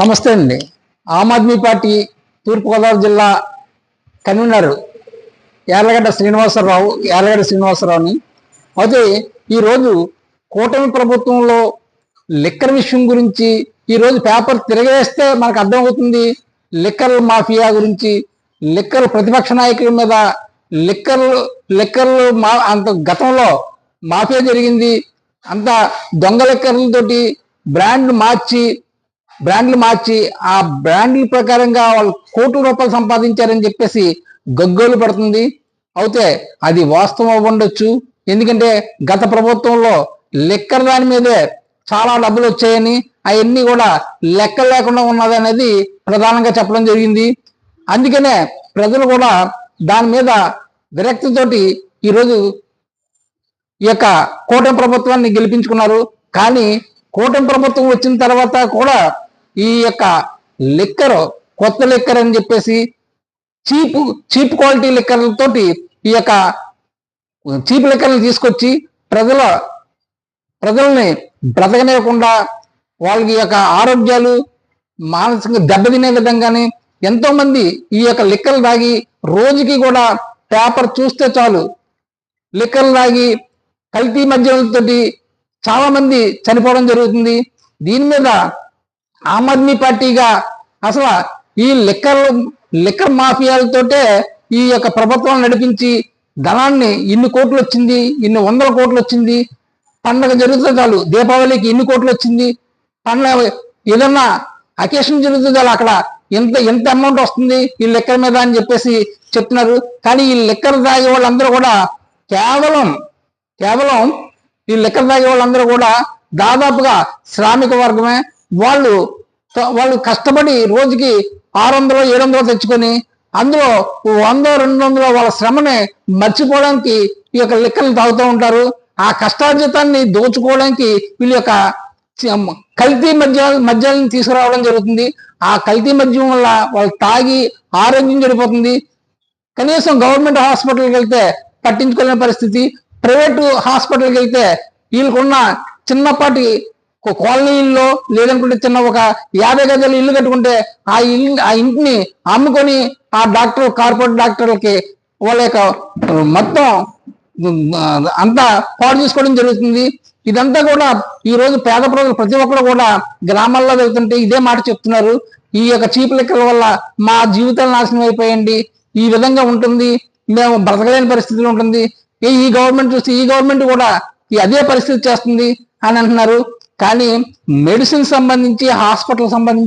నమస్తే అండి. ఆమ్ ఆద్మీ పార్టీ తూర్పుగోదావరి జిల్లా కన్వీనర్ యార్లగడ్డ శ్రీనివాసరావు యార్లగడ్డ శ్రీనివాసరావుని. అయితే ఈరోజు కూటమి ప్రభుత్వంలో లిక్కర్ విషయం గురించి ఈరోజు పేపర్ తిరగేస్తే మనకు అర్థమవుతుంది లిక్కర్ మాఫియా గురించి. లిక్కర్ ప్రతిపక్ష నాయకుల మీద లిక్కర్ లిక్కర్లు మా అంత గతంలో మాఫియా జరిగింది. అంత దొంగ లిక్కర్లతోటి బ్రాండ్ మార్చి బ్రాండ్లు మార్చి ఆ బ్రాండ్ల ప్రకారంగా వాళ్ళు కోట్ల రూపాయలు సంపాదించారని చెప్పేసి గగ్గోలు పడుతుంది. అయితే అది వాస్తవం ఉండొచ్చు ఎందుకంటే గత ప్రభుత్వంలో లెక్కర్ దాని మీదే చాలా డబ్బులు వచ్చాయని అవన్నీ కూడా లెక్క లేకుండా ఉన్నది అనేది ప్రధానంగా చెప్పడం జరిగింది. అందుకనే ప్రజలు కూడా దాని మీద విరక్తితోటి ఈరోజు ఈ యొక్క కూటమి ప్రభుత్వాన్ని గెలిపించుకున్నారు. కానీ కూటమి ప్రభుత్వం వచ్చిన తర్వాత కూడా ఈ యొక్క లిక్కర్ కొత్త లిక్కర్ అని చెప్పేసి చీప్ చీప్ క్వాలిటీ లిక్కర్లతోటి ఈ యొక్క చీప్ లిక్కర్లు తీసుకొచ్చి ప్రజల ప్రజల్ని బ్రతకనివ్వకుండా వాళ్ళకి యొక్క ఆరోగ్యాలు మానసికంగా దెబ్బతినే విధంగానే ఎంతో మంది ఈ యొక్క లిక్కలు తాగి రోజుకి కూడా పేపర్ చూస్తే చాలు. లిక్కలు తాగి కల్తీ మద్యంతో చాలా మంది చనిపోవడం జరుగుతుంది. దీని మీద ఆమ్ ఆద్మీ పార్టీగా అసలు ఈ లిక్కర్ లిక్కర్ మాఫియాలతోటే ఈ యొక్క ప్రభుత్వం నడిపించి ధనాన్ని ఇన్ని కోట్లు వచ్చింది ఇన్ని వందల కోట్లు వచ్చింది పండగ జరుగుతుంది చాలు దీపావళికి ఇన్ని కోట్లు వచ్చింది పండగ ఏదన్నా అకేషన్ జరుగుతుంది చాలు అక్కడ ఎంత ఎంత అమౌంట్ వస్తుంది ఈ లెక్కల మీద అని చెప్పేసి చెప్తున్నారు. కానీ ఈ లెక్కలు తాగే వాళ్ళందరూ కూడా కేవలం కేవలం ఈ లెక్కలు తాగే వాళ్ళందరూ కూడా దాదాపుగా శ్రామిక వర్గమే వాళ్ళు వాళ్ళు కష్టపడి రోజుకి ఆరు వందలు ఏడు వందలు తెచ్చుకొని అందులో వంద రెండు వందల వాళ్ళ శ్రమని మర్చిపోవడానికి ఈ యొక్క లెక్కలు తాగుతూ ఉంటారు. ఆ కష్టార్జితాన్ని దోచుకోవడానికి వీళ్ళ యొక్క కల్తీ మద్య మద్యాలను తీసుకురావడం జరుగుతుంది. ఆ కల్తీ మద్యం వల్ల వాళ్ళు తాగి ఆరోగ్యం చెడిపోతుంది. కనీసం గవర్నమెంట్ హాస్పిటల్కి వెళ్తే పట్టించుకోలేని పరిస్థితి. ప్రైవేటు హాస్పిటల్కి వెళ్తే వీళ్ళకున్న చిన్నపాటి ఒక కాలనీ ఇల్లు లేదనుకుంటే చిన్న ఒక యాభై గజల ఇల్లు కట్టుకుంటే ఆ ఇల్లు ఆ ఇంటిని అమ్ముకొని ఆ డాక్టర్ కార్పొరేట్ డాక్టర్లకి వాళ్ళ యొక్క మొత్తం అంతా పాడు చేసుకోవడం జరుగుతుంది. ఇదంతా కూడా ఈ రోజు పేద ప్రజలు ప్రతి ఒక్కరు కూడా గ్రామాల్లో వెళ్తుంటే ఇదే మాట చెప్తున్నారు. ఈ యొక్క చీప్ లెక్కల వల్ల మా జీవితాలు నాశనం అయిపోయండి. ఈ విధంగా ఉంటుంది. మేము బ్రతకలేని పరిస్థితిలో ఉంటుంది. ఈ- ఈ గవర్నమెంట్ చూస్తే ఈ గవర్నమెంట్ కూడా ఈ అదే పరిస్థితి చేస్తుంది అని అంటున్నారు. కానీ మెడిసిన్ సంబంధించి హాస్పిటల్ సంబంధించి